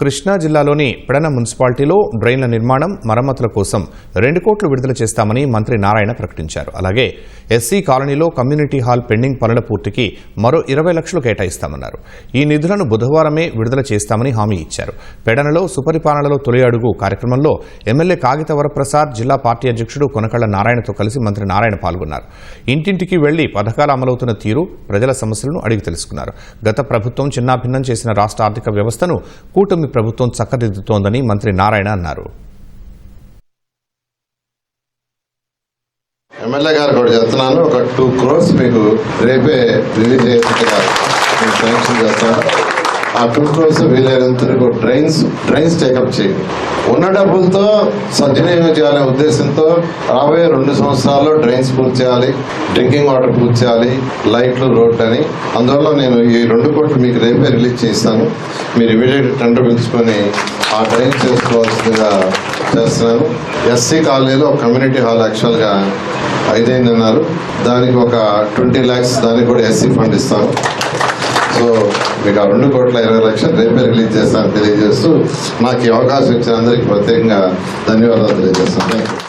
కృష్ణా జిల్లాలోని పెడన మున్సిపాలిటీలో డ్రైన్ల నిర్మాణం మరమ్మతుల కోసం రెండు కోట్లు విడుదల చేస్తామని మంత్రి నారాయణ ప్రకటించారు. అలాగే ఎస్సీ కాలనీలో కమ్యూనిటీ హాల్ పెండింగ్ పనుల పూర్తికి మరో ఇరవై లక్షలు కేటాయిస్తామన్నారు. ఈ నిధులను బుధవారమే విడుదల చేస్తామని హామీ ఇచ్చారు. పెడనలో సుపరిపాలనలో తొలి అడుగు కార్యక్రమంలో ఎమ్మెల్యే కాగిత వరప్రసాద్ జిల్లా పార్టీ అధ్యక్షుడు కొనకళ్ళ నారాయణతో కలిసి మంత్రి నారాయణ పాల్గొన్నారు. ఇంటింటికి వెళ్ళి పథకాలు అమలవుతున్న తీరు ప్రజల సమస్యలను అడిగి తెలుసుకున్నారు. గత ప్రభుత్వం చిన్నాభిన్నం చేసిన రాష్ట్ర ఆర్థిక వ్యవస్థను కూటమి ప్రభుత్వం చక్కదిద్దుతోందని మంత్రి నారాయణ అన్నారు. ఎమ్మెల్యే గారు కూడా చెప్తున్నాను. ఒక టూ క్రోర్స్ మీకు రేపే రిలీజ్ చేస్తున్నారు శాంక్షన్ చేస్తాను ఆ టూ క్రోర్స్ వీలైనంత ట్రైన్స్ డ్రైన్స్ డ్రైన్స్ టేకప్ చేయండి ఉన్న డబ్బులతో సద్వినియోగం చేయాలనే ఉద్దేశంతో రాబోయే రెండు సంవత్సరాల్లో డ్రైన్స్ పూర్తి చేయాలి డ్రింకింగ్ వాటర్ పూర్తి చేయాలి లైట్లు రోడ్ అని. అందువల్ల నేను ఈ రెండు కోట్లు మీకు రేపే రిలీజ్ చేస్తాను మీరు ఇమీడియట్ టెండర్ పిలుచుకొని ఆ డ్రైన్స్ చేసుకోవాల్సిందిగా చేస్తున్నాను. ఎస్సీ కాలనీలో కమ్యూనిటీ హాల్ యాక్చువల్గా ఐదైంది అన్నారు దానికి ఒక ట్వంటీ ల్యాక్స్ దానికి కూడా ఎస్సీ ఫండ్ ఇస్తాను. మీకు ఆ రెండు కోట్ల ఇరవై లక్షలు రేపే రిలీజ్ చేస్తానని తెలియజేస్తూ నాకు ఈ అవకాశం ఇచ్చిన అందరికీ ప్రత్యేకంగా ధన్యవాదాలు తెలియజేస్తాను. Thank you